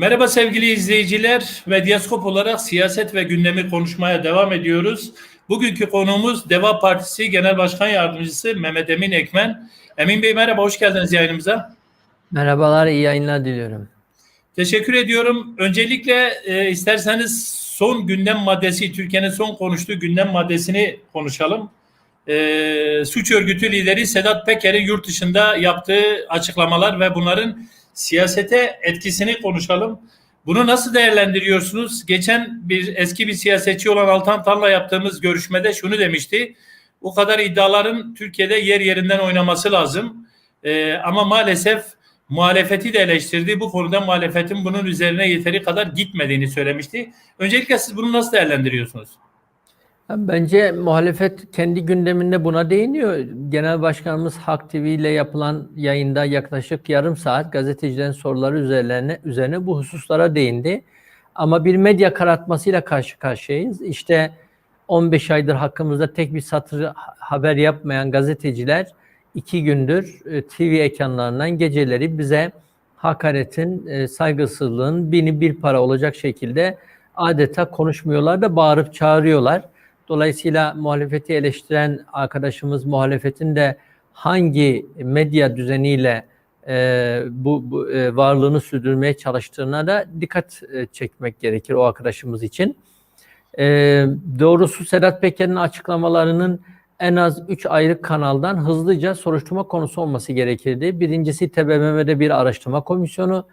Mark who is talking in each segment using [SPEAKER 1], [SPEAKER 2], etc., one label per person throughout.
[SPEAKER 1] Merhaba sevgili izleyiciler. Medyaskop olarak siyaset ve gündemi konuşmaya devam ediyoruz. Bugünkü konuğumuz Deva Partisi Genel Başkan Yardımcısı Mehmet Emin Ekmen. Emin Bey merhaba, hoş geldiniz yayınımıza.
[SPEAKER 2] Merhabalar, iyi yayınlar diliyorum.
[SPEAKER 1] Teşekkür ediyorum. Öncelikle e, isterseniz son gündem maddesi, Türkiye'nin son konuştuğu gündem maddesini konuşalım. E, suç örgütü lideri Sedat Peker'in yurt dışında yaptığı açıklamalar ve bunların siyasete etkisini konuşalım. Bunu nasıl değerlendiriyorsunuz? Geçen bir eski bir siyasetçi olan Altan Tan'la yaptığımız görüşmede şunu demişti. O kadar iddiaların Türkiye'de yer yerinden oynaması lazım. Ee, ama maalesef muhalefeti de eleştirdi. Bu konuda muhalefetin bunun üzerine yeteri kadar gitmediğini söylemişti. Öncelikle siz bunu nasıl değerlendiriyorsunuz?
[SPEAKER 2] Bence muhalefet kendi gündeminde buna değiniyor. Genel Başkanımız Halk TV ile yapılan yayında yaklaşık yarım saat gazetecilerin soruları üzerine, üzerine bu hususlara değindi. Ama bir medya karartmasıyla karşı karşıyayız. İşte 15 aydır hakkımızda tek bir satır haber yapmayan gazeteciler iki gündür e, TV ekranlarından geceleri bize hakaretin, e, saygısızlığın bini bir para olacak şekilde adeta konuşmuyorlar da bağırıp çağırıyorlar. Dolayısıyla muhalefeti eleştiren arkadaşımız muhalefetin de hangi medya düzeniyle e, bu, bu e, varlığını sürdürmeye çalıştığına da dikkat e, çekmek gerekir o arkadaşımız için. E, doğrusu Sedat Peker'in açıklamalarının en az 3 ayrı kanaldan hızlıca soruşturma konusu olması gerekirdi. Birincisi TBMM'de bir araştırma komisyonu,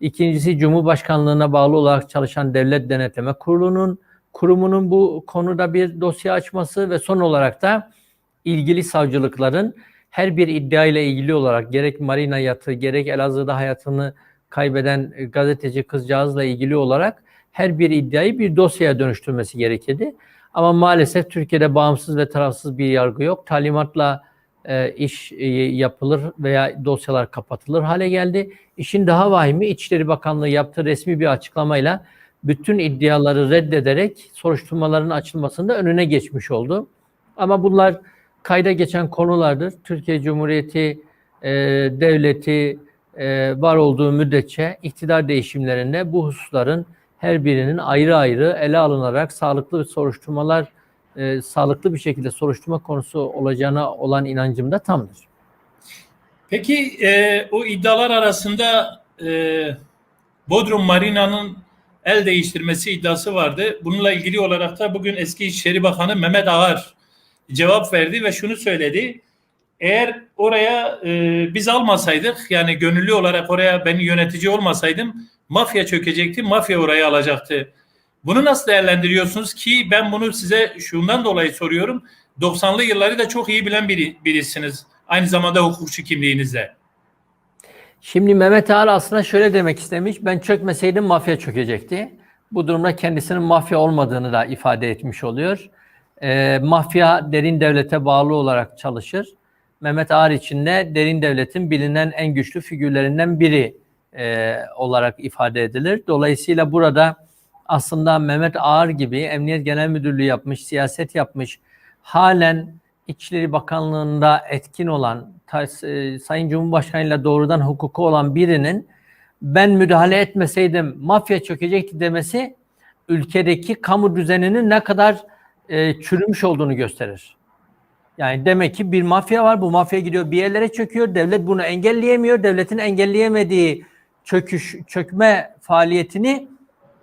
[SPEAKER 2] ikincisi Cumhurbaşkanlığına bağlı olarak çalışan Devlet Denetleme Kurulu'nun kurumunun bu konuda bir dosya açması ve son olarak da ilgili savcılıkların her bir iddia ile ilgili olarak gerek Marina yatı gerek Elazığ'da hayatını kaybeden gazeteci kızcağızla ilgili olarak her bir iddiayı bir dosyaya dönüştürmesi gerekirdi. Ama maalesef Türkiye'de bağımsız ve tarafsız bir yargı yok. Talimatla e, iş e, yapılır veya dosyalar kapatılır hale geldi. İşin daha vahimi İçişleri Bakanlığı yaptığı resmi bir açıklamayla bütün iddiaları reddederek soruşturmaların açılmasında önüne geçmiş oldu. Ama bunlar kayda geçen konulardır. Türkiye Cumhuriyeti e, devleti e, var olduğu müddetçe iktidar değişimlerinde bu hususların her birinin ayrı ayrı ele alınarak sağlıklı soruşturmalar e, sağlıklı bir şekilde soruşturma konusu olacağına olan inancım da tamdır.
[SPEAKER 1] Peki e, o iddialar arasında e, Bodrum Marina'nın el değiştirmesi iddiası vardı. Bununla ilgili olarak da bugün eski İçişleri Bakanı Mehmet Ağar cevap verdi ve şunu söyledi. Eğer oraya e, biz almasaydık yani gönüllü olarak oraya ben yönetici olmasaydım mafya çökecekti, mafya orayı alacaktı. Bunu nasıl değerlendiriyorsunuz ki ben bunu size şundan dolayı soruyorum. 90'lı yılları da çok iyi bilen biri, birisiniz. Aynı zamanda hukukçu kimliğinizle.
[SPEAKER 2] Şimdi Mehmet Ağar aslında şöyle demek istemiş. Ben çökmeseydim mafya çökecekti. Bu durumda kendisinin mafya olmadığını da ifade etmiş oluyor. E, mafya derin devlete bağlı olarak çalışır. Mehmet Ağar için de derin devletin bilinen en güçlü figürlerinden biri e, olarak ifade edilir. Dolayısıyla burada aslında Mehmet Ağar gibi Emniyet Genel Müdürlüğü yapmış, siyaset yapmış, halen İçişleri Bakanlığı'nda etkin olan, e, Sayın Cumhurbaşkanı ile doğrudan hukuku olan birinin ben müdahale etmeseydim mafya çökecekti demesi ülkedeki kamu düzeninin ne kadar e, çürümüş olduğunu gösterir. Yani demek ki bir mafya var. Bu mafya gidiyor bir yerlere çöküyor. Devlet bunu engelleyemiyor. Devletin engelleyemediği çöküş, çökme faaliyetini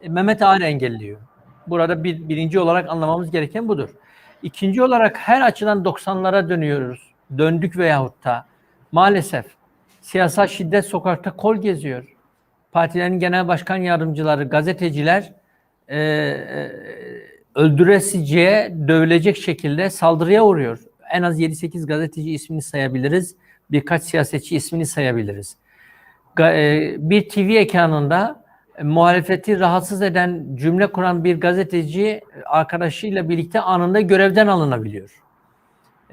[SPEAKER 2] Mehmet Ağar engelliyor. Burada bir, birinci olarak anlamamız gereken budur. İkinci olarak her açıdan 90'lara dönüyoruz. Döndük veyahut da maalesef siyasal şiddet sokakta kol geziyor. Partilerin genel başkan yardımcıları, gazeteciler e, e, öldüresiciye dövülecek şekilde saldırıya uğruyor. En az 7-8 gazeteci ismini sayabiliriz. Birkaç siyasetçi ismini sayabiliriz. E, bir TV ekranında muhalefeti rahatsız eden cümle kuran bir gazeteci arkadaşıyla birlikte anında görevden alınabiliyor.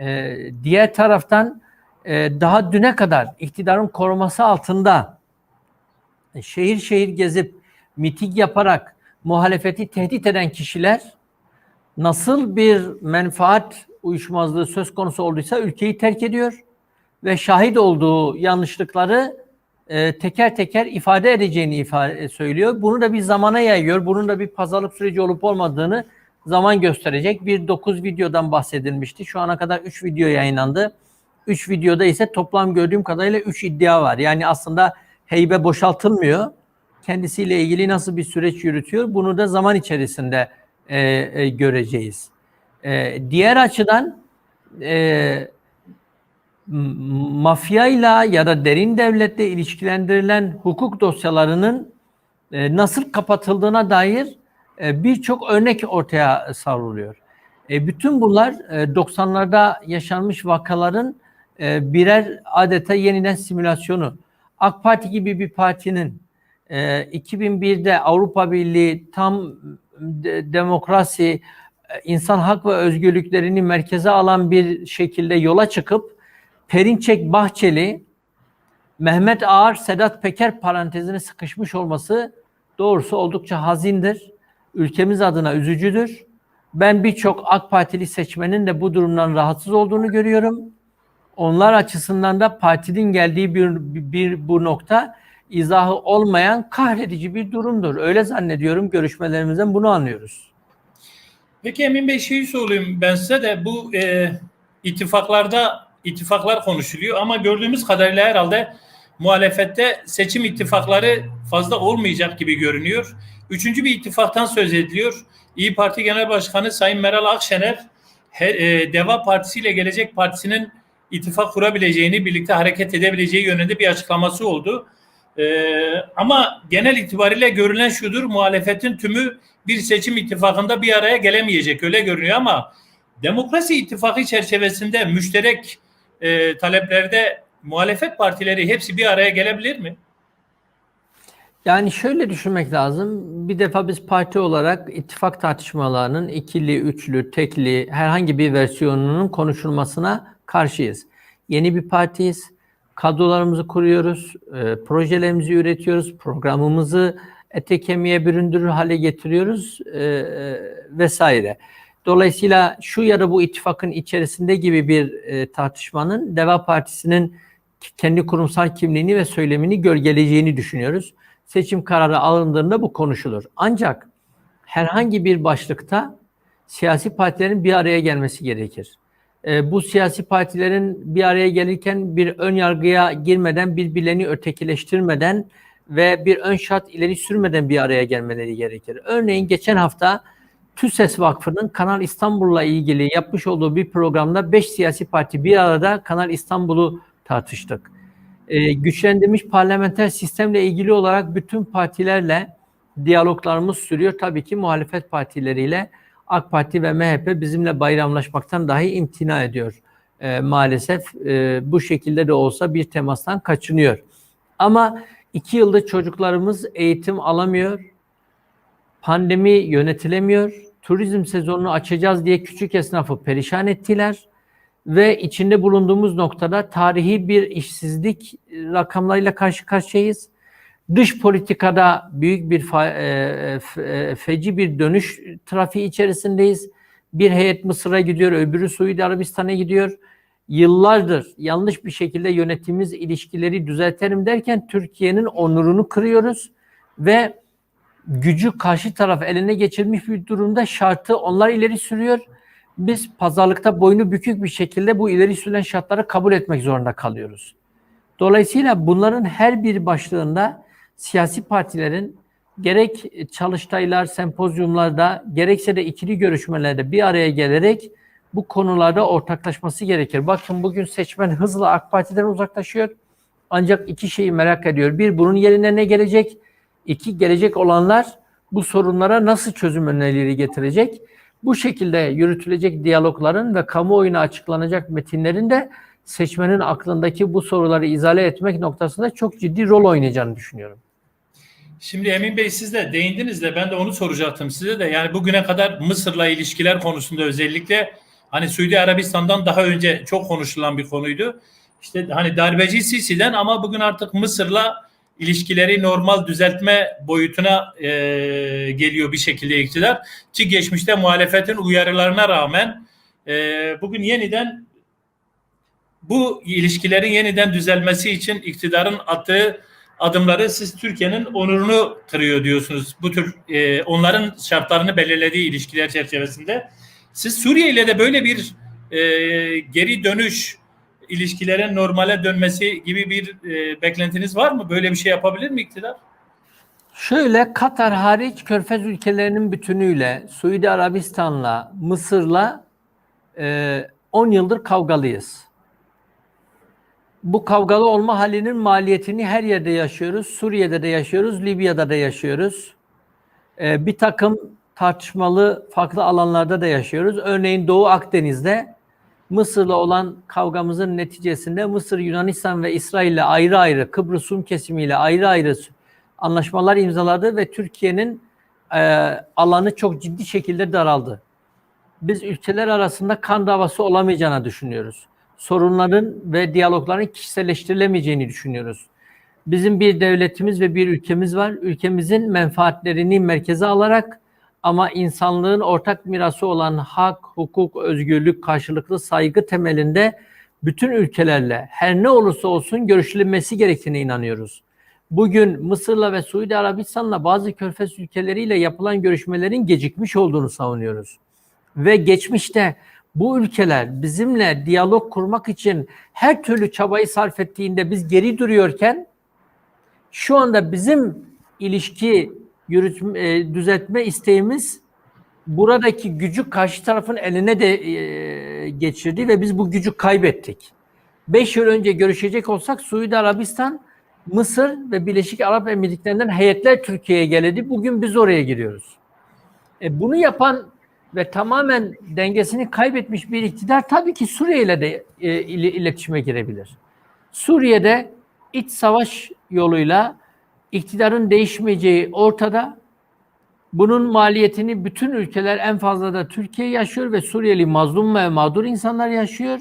[SPEAKER 2] Ee, diğer taraftan e, daha düne kadar iktidarın koruması altında şehir şehir gezip miting yaparak muhalefeti tehdit eden kişiler nasıl bir menfaat uyuşmazlığı söz konusu olduysa ülkeyi terk ediyor ve şahit olduğu yanlışlıkları e, teker teker ifade edeceğini ifade söylüyor. Bunu da bir zamana yayıyor. Bunun da bir pazarlık süreci olup olmadığını zaman gösterecek. Bir 9 videodan bahsedilmişti. Şu ana kadar 3 video yayınlandı. 3 videoda ise toplam gördüğüm kadarıyla 3 iddia var. Yani aslında heybe boşaltılmıyor. Kendisiyle ilgili nasıl bir süreç yürütüyor bunu da zaman içerisinde e, e, göreceğiz. E, diğer açıdan e, mafyayla ya da derin devletle ilişkilendirilen hukuk dosyalarının e, nasıl kapatıldığına dair e, birçok örnek ortaya savruluyor. E, bütün bunlar e, 90'larda yaşanmış vakaların e, birer adeta yeniden simülasyonu. AK Parti gibi bir partinin e, 2001'de Avrupa Birliği tam de, demokrasi, e, insan hak ve özgürlüklerini merkeze alan bir şekilde yola çıkıp Perinçek Bahçeli, Mehmet Ağar, Sedat Peker parantezine sıkışmış olması doğrusu oldukça hazindir. Ülkemiz adına üzücüdür. Ben birçok AK Partili seçmenin de bu durumdan rahatsız olduğunu görüyorum. Onlar açısından da partinin geldiği bir, bir, bu nokta izahı olmayan kahredici bir durumdur. Öyle zannediyorum görüşmelerimizden bunu anlıyoruz.
[SPEAKER 1] Peki Emin Bey şeyi sorayım ben size de bu e, ittifaklarda ittifaklar konuşuluyor ama gördüğümüz kadarıyla herhalde muhalefette seçim ittifakları fazla olmayacak gibi görünüyor. Üçüncü bir ittifaktan söz ediliyor. İyi Parti Genel Başkanı Sayın Meral Akşener e, Deva Partisi ile Gelecek Partisi'nin ittifak kurabileceğini, birlikte hareket edebileceği yönünde bir açıklaması oldu. Ee, ama genel itibariyle görülen şudur, muhalefetin tümü bir seçim ittifakında bir araya gelemeyecek öyle görünüyor ama demokrasi ittifakı çerçevesinde müşterek e, taleplerde muhalefet partileri hepsi bir araya gelebilir mi?
[SPEAKER 2] Yani şöyle düşünmek lazım. Bir defa biz parti olarak ittifak tartışmalarının ikili, üçlü, tekli herhangi bir versiyonunun konuşulmasına karşıyız. Yeni bir partiyiz. Kadrolarımızı kuruyoruz, e, projelerimizi üretiyoruz, programımızı ete kemiğe büründürür hale getiriyoruz e, e, vesaire. Dolayısıyla şu ya da bu ittifakın içerisinde gibi bir e, tartışmanın Deva Partisi'nin kendi kurumsal kimliğini ve söylemini gölgeleyeceğini düşünüyoruz. Seçim kararı alındığında bu konuşulur. Ancak herhangi bir başlıkta siyasi partilerin bir araya gelmesi gerekir. E, bu siyasi partilerin bir araya gelirken bir ön yargıya girmeden, birbirlerini ötekileştirmeden ve bir ön şart ileri sürmeden bir araya gelmeleri gerekir. Örneğin geçen hafta TÜSES Vakfı'nın Kanal İstanbul'la ilgili yapmış olduğu bir programda 5 siyasi parti bir arada Kanal İstanbul'u tartıştık. Ee, güçlendirilmiş parlamenter sistemle ilgili olarak bütün partilerle diyaloglarımız sürüyor. Tabii ki muhalefet partileriyle AK Parti ve MHP bizimle bayramlaşmaktan dahi imtina ediyor. Ee, maalesef e, bu şekilde de olsa bir temastan kaçınıyor. Ama iki yılda çocuklarımız eğitim alamıyor, pandemi yönetilemiyor, turizm sezonunu açacağız diye küçük esnafı perişan ettiler ve içinde bulunduğumuz noktada tarihi bir işsizlik rakamlarıyla karşı karşıyayız. Dış politikada büyük bir e, fe, feci bir dönüş trafiği içerisindeyiz. Bir heyet Mısır'a gidiyor, öbürü Suudi Arabistan'a gidiyor. Yıllardır yanlış bir şekilde yönettiğimiz ilişkileri düzeltelim derken Türkiye'nin onurunu kırıyoruz ve gücü karşı taraf eline geçirmiş bir durumda şartı onlar ileri sürüyor. Biz pazarlıkta boynu bükük bir şekilde bu ileri sürülen şartları kabul etmek zorunda kalıyoruz. Dolayısıyla bunların her bir başlığında siyasi partilerin gerek çalıştaylar, sempozyumlarda, gerekse de ikili görüşmelerde bir araya gelerek bu konularda ortaklaşması gerekir. Bakın bugün seçmen hızla AK Parti'den uzaklaşıyor. Ancak iki şeyi merak ediyor. Bir, bunun yerine ne gelecek? İki, gelecek olanlar bu sorunlara nasıl çözüm önerileri getirecek? Bu şekilde yürütülecek diyalogların ve kamuoyuna açıklanacak metinlerin de seçmenin aklındaki bu soruları izale etmek noktasında çok ciddi rol oynayacağını düşünüyorum.
[SPEAKER 1] Şimdi Emin Bey siz de değindiniz de ben de onu soracaktım size de. Yani bugüne kadar Mısır'la ilişkiler konusunda özellikle hani Suudi Arabistan'dan daha önce çok konuşulan bir konuydu. İşte hani darbeci Sisi'den ama bugün artık Mısır'la ilişkileri normal düzeltme boyutuna e, geliyor bir şekilde iktidar. Ki geçmişte muhalefetin uyarılarına rağmen e, bugün yeniden bu ilişkilerin yeniden düzelmesi için iktidarın attığı adımları siz Türkiye'nin onurunu kırıyor diyorsunuz. Bu tür e, onların şartlarını belirlediği ilişkiler çerçevesinde. Siz Suriye ile de böyle bir e, geri dönüş ilişkilerin normale dönmesi gibi bir e, beklentiniz var mı? Böyle bir şey yapabilir mi iktidar?
[SPEAKER 2] Şöyle Katar hariç Körfez ülkelerinin bütünüyle Suudi Arabistan'la, Mısır'la e, 10 yıldır kavgalıyız. Bu kavgalı olma halinin maliyetini her yerde yaşıyoruz. Suriye'de de yaşıyoruz, Libya'da da yaşıyoruz. E, bir takım tartışmalı farklı alanlarda da yaşıyoruz. Örneğin Doğu Akdeniz'de Mısır'la olan kavgamızın neticesinde Mısır, Yunanistan ve İsrail'le ayrı ayrı, Kıbrıs Rum kesimiyle ayrı ayrı anlaşmalar imzaladı ve Türkiye'nin e, alanı çok ciddi şekilde daraldı. Biz ülkeler arasında kan davası olamayacağını düşünüyoruz. Sorunların ve diyalogların kişiselleştirilemeyeceğini düşünüyoruz. Bizim bir devletimiz ve bir ülkemiz var. Ülkemizin menfaatlerini merkeze alarak ama insanlığın ortak mirası olan hak, hukuk, özgürlük, karşılıklı saygı temelinde bütün ülkelerle her ne olursa olsun görüşülmesi gerektiğine inanıyoruz. Bugün Mısır'la ve Suudi Arabistan'la bazı körfez ülkeleriyle yapılan görüşmelerin gecikmiş olduğunu savunuyoruz. Ve geçmişte bu ülkeler bizimle diyalog kurmak için her türlü çabayı sarf ettiğinde biz geri duruyorken şu anda bizim ilişki yürütme, e, düzeltme isteğimiz buradaki gücü karşı tarafın eline de e, geçirdi ve biz bu gücü kaybettik. Beş yıl önce görüşecek olsak Suudi Arabistan, Mısır ve Birleşik Arap Emirlikleri'nden heyetler Türkiye'ye geldi. Bugün biz oraya gidiyoruz. E, bunu yapan ve tamamen dengesini kaybetmiş bir iktidar tabii ki Suriye ile de e, il- iletişime girebilir. Suriye'de iç savaş yoluyla iktidarın değişmeyeceği ortada. Bunun maliyetini bütün ülkeler en fazla da Türkiye yaşıyor ve Suriyeli mazlum ve mağdur insanlar yaşıyor.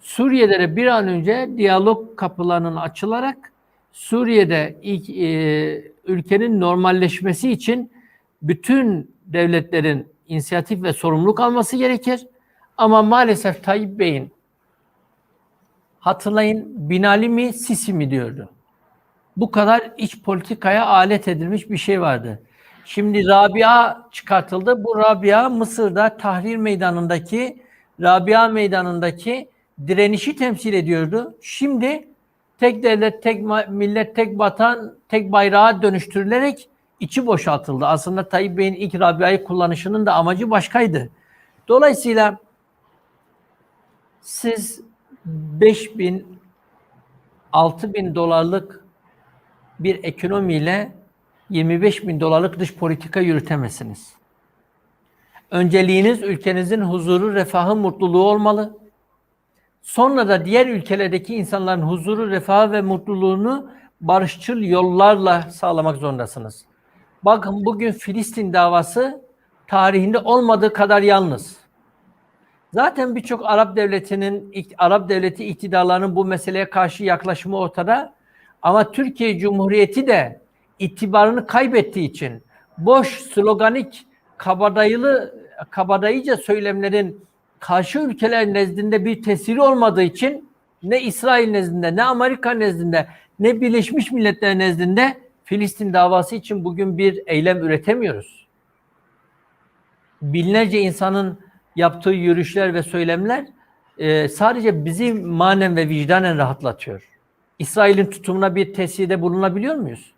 [SPEAKER 2] Suriye'de de bir an önce diyalog kapılarının açılarak Suriye'de ilk, e, ülkenin normalleşmesi için bütün devletlerin inisiyatif ve sorumluluk alması gerekir. Ama maalesef Tayyip Bey'in hatırlayın Binali mi Sisi mi diyordu. Bu kadar iç politikaya alet edilmiş bir şey vardı. Şimdi Rabia çıkartıldı. Bu Rabia Mısır'da Tahrir Meydanı'ndaki Rabia Meydanı'ndaki direnişi temsil ediyordu. Şimdi tek devlet, tek millet, tek vatan, tek bayrağa dönüştürülerek içi boşaltıldı. Aslında Tayyip Bey'in ilk Rabia'yı kullanışının da amacı başkaydı. Dolayısıyla siz 5 bin, 6 bin dolarlık bir ekonomiyle 25 bin dolarlık dış politika yürütemezsiniz. Önceliğiniz ülkenizin huzuru, refahı, mutluluğu olmalı. Sonra da diğer ülkelerdeki insanların huzuru, refahı ve mutluluğunu barışçıl yollarla sağlamak zorundasınız. Bakın bugün Filistin davası tarihinde olmadığı kadar yalnız. Zaten birçok Arap devletinin, Arap devleti iktidarlarının bu meseleye karşı yaklaşımı ortada. Ama Türkiye Cumhuriyeti de itibarını kaybettiği için boş, sloganik, kabadayılı, kabadayıca söylemlerin karşı ülkeler nezdinde bir tesiri olmadığı için ne İsrail nezdinde, ne Amerika nezdinde, ne Birleşmiş Milletler nezdinde Filistin davası için bugün bir eylem üretemiyoruz. Binlerce insanın yaptığı yürüyüşler ve söylemler e, sadece bizi manen ve vicdanen rahatlatıyor. İsrail'in tutumuna bir tesirde bulunabiliyor muyuz?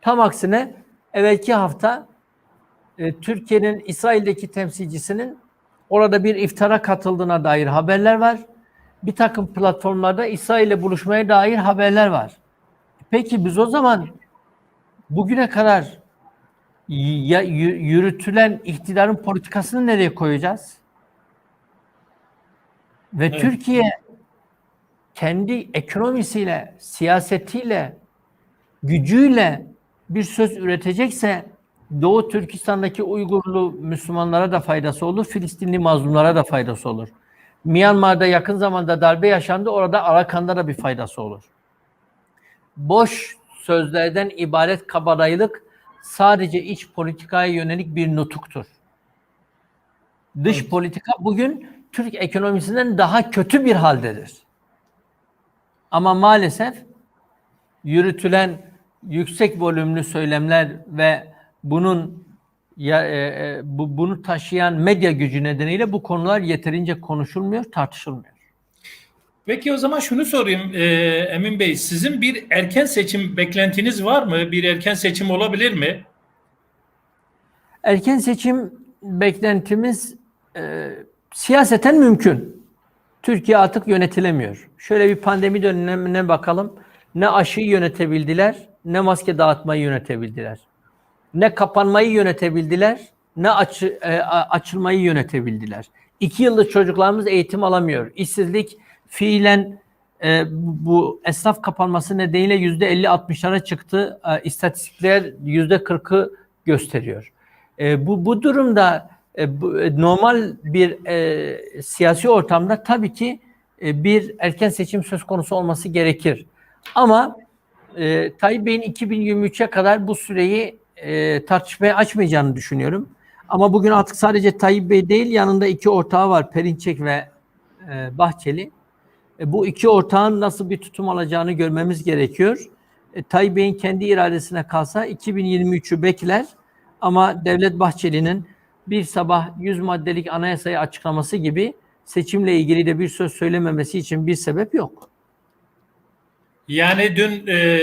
[SPEAKER 2] Tam aksine evvelki hafta e, Türkiye'nin İsrail'deki temsilcisinin orada bir iftara katıldığına dair haberler var. Bir takım platformlarda İsrail'le buluşmaya dair haberler var. Peki biz o zaman bugüne kadar ya, yürütülen iktidarın politikasını nereye koyacağız? Ve
[SPEAKER 1] Evet.
[SPEAKER 2] Türkiye kendi ekonomisiyle, siyasetiyle, gücüyle bir söz üretecekse Doğu Türkistan'daki Uygurlu Müslümanlara da faydası olur, Filistinli mazlumlara da faydası olur. Myanmar'da yakın zamanda darbe yaşandı, orada Arakan'da da bir faydası olur. Boş sözlerden ibaret kabadayılık sadece iç politikaya yönelik bir nutuktur. Dış
[SPEAKER 1] Evet.
[SPEAKER 2] politika bugün Türk ekonomisinden daha kötü bir haldedir. Ama maalesef yürütülen yüksek volümlü söylemler ve bunun ya, e, e, bu, bunu taşıyan medya gücü nedeniyle bu konular yeterince konuşulmuyor, tartışılmıyor.
[SPEAKER 1] Peki o zaman şunu sorayım e, Emin Bey. Sizin bir erken seçim beklentiniz var mı? Bir erken seçim olabilir mi?
[SPEAKER 2] Erken seçim beklentimiz e, siyaseten mümkün. Türkiye artık yönetilemiyor. Şöyle bir pandemi dönemine bakalım. Ne aşıyı yönetebildiler, ne maske dağıtmayı yönetebildiler. Ne kapanmayı yönetebildiler, ne açı, e, açılmayı yönetebildiler. İki yıldır çocuklarımız eğitim alamıyor. İşsizlik fiilen e, bu esnaf kapanması nedeniyle yüzde 50-60'lara çıktı. E, istatistikler yüzde 40'ı gösteriyor. E, bu, bu durumda e, bu, e, normal bir e, siyasi ortamda tabii ki e, bir erken seçim söz konusu olması gerekir. Ama e, Tayyip Bey'in 2023'e kadar bu süreyi e, tartışmaya açmayacağını düşünüyorum. Ama bugün artık sadece Tayyip Bey değil yanında iki ortağı var Perinçek ve e, Bahçeli. E, bu iki ortağın nasıl bir tutum alacağını görmemiz gerekiyor. E, Tayyip Bey'in kendi iradesine kalsa 2023'ü bekler ama Devlet Bahçeli'nin bir sabah 100 maddelik anayasayı açıklaması gibi seçimle ilgili de bir söz söylememesi için bir sebep yok.
[SPEAKER 1] Yani dün e,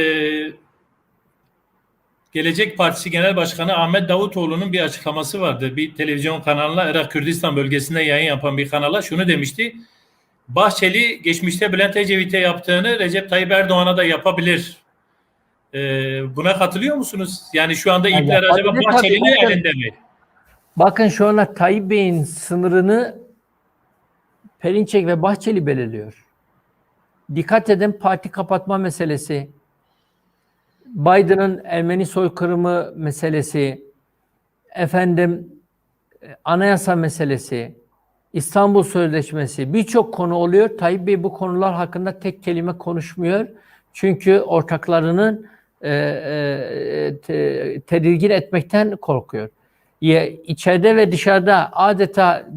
[SPEAKER 1] Gelecek Partisi Genel Başkanı Ahmet Davutoğlu'nun bir açıklaması vardı. Bir televizyon kanalına Irak Kürdistan bölgesinde yayın yapan bir kanala şunu demişti. Bahçeli geçmişte Bülent Ecevit'e yaptığını Recep Tayyip Erdoğan'a da yapabilir. E, buna katılıyor musunuz? Yani şu anda ipler acaba Bahçeli'nin elinde mi?
[SPEAKER 2] Bakın şu anda Tayyip Bey'in sınırını Perinçek ve Bahçeli belirliyor. Dikkat edin parti kapatma meselesi, Biden'ın Ermeni soykırımı meselesi, efendim e, anayasa meselesi, İstanbul Sözleşmesi birçok konu oluyor. Tayyip Bey bu konular hakkında tek kelime konuşmuyor. Çünkü ortaklarının e, e, te- tedirgin etmekten korkuyor. İçeride ve dışarıda adeta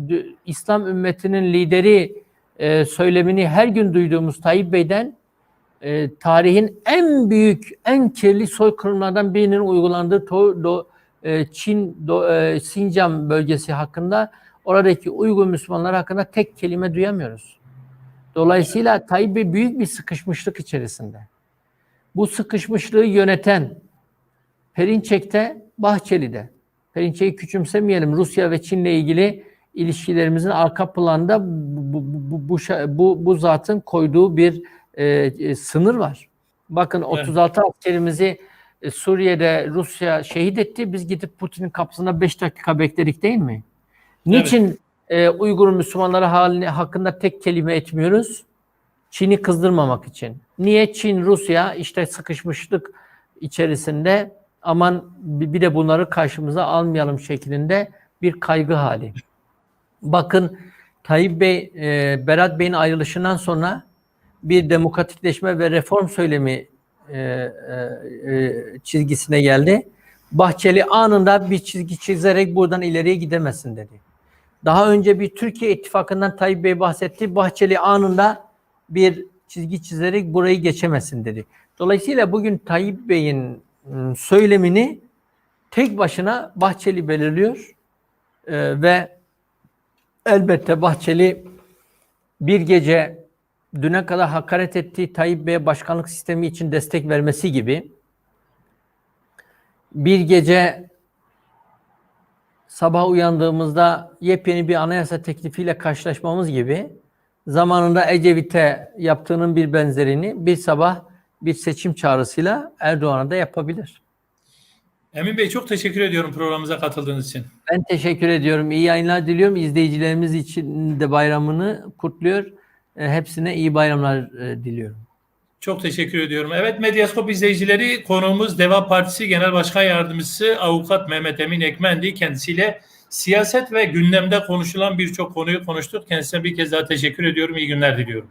[SPEAKER 2] İslam ümmetinin lideri e, söylemini her gün duyduğumuz Tayyip Bey'den e, tarihin en büyük, en kirli soykırımlardan birinin uygulandığı e, Çin, do- Sincan bölgesi hakkında oradaki Uygur Müslümanlar hakkında tek kelime duyamıyoruz. Dolayısıyla Tayyip Bey büyük bir sıkışmışlık içerisinde. Bu sıkışmışlığı yöneten Perinçek'te, Bahçeli'de. Perinçek'i küçümsemeyelim. Rusya ve Çin'le ilgili ilişkilerimizin arka planda bu, bu, bu, bu, bu, zatın koyduğu bir e, e, sınır var. Bakın 36 askerimizi e, Suriye'de Rusya şehit etti. Biz gidip Putin'in kapısına 5 dakika bekledik değil mi? Niçin e, Uygur Müslümanları haline, hakkında tek kelime etmiyoruz? Çin'i kızdırmamak için. Niye Çin, Rusya işte sıkışmışlık içerisinde aman bir de bunları karşımıza almayalım şeklinde bir kaygı hali. Bakın Tayyip Bey, e, Berat Bey'in ayrılışından sonra bir demokratikleşme ve reform söylemi e, e, e, çizgisine geldi. Bahçeli anında bir çizgi çizerek buradan ileriye gidemezsin dedi. Daha önce bir Türkiye ittifakından Tayyip Bey bahsetti. Bahçeli anında bir çizgi çizerek burayı geçemezsin dedi. Dolayısıyla bugün Tayyip Bey'in söylemini tek başına Bahçeli belirliyor. Ee, ve elbette Bahçeli bir gece düne kadar hakaret ettiği Tayyip Bey'e başkanlık sistemi için destek vermesi gibi bir gece sabah uyandığımızda yepyeni bir anayasa teklifiyle karşılaşmamız gibi zamanında Ecevit'e yaptığının bir benzerini bir sabah bir seçim çağrısıyla Erdoğan'a da yapabilir.
[SPEAKER 1] Emin Bey çok teşekkür ediyorum programımıza katıldığınız için.
[SPEAKER 2] Ben teşekkür ediyorum. İyi yayınlar diliyorum. İzleyicilerimiz için de bayramını kutluyor. E, Hepsine iyi bayramlar e, diliyorum.
[SPEAKER 1] Çok teşekkür ediyorum. Evet Medyaskop izleyicileri konuğumuz Deva Partisi Genel Başkan Yardımcısı Avukat Mehmet Emin Ekmendi. Kendisiyle siyaset ve gündemde konuşulan birçok konuyu konuştuk. Kendisine bir kez daha teşekkür ediyorum. İyi günler diliyorum.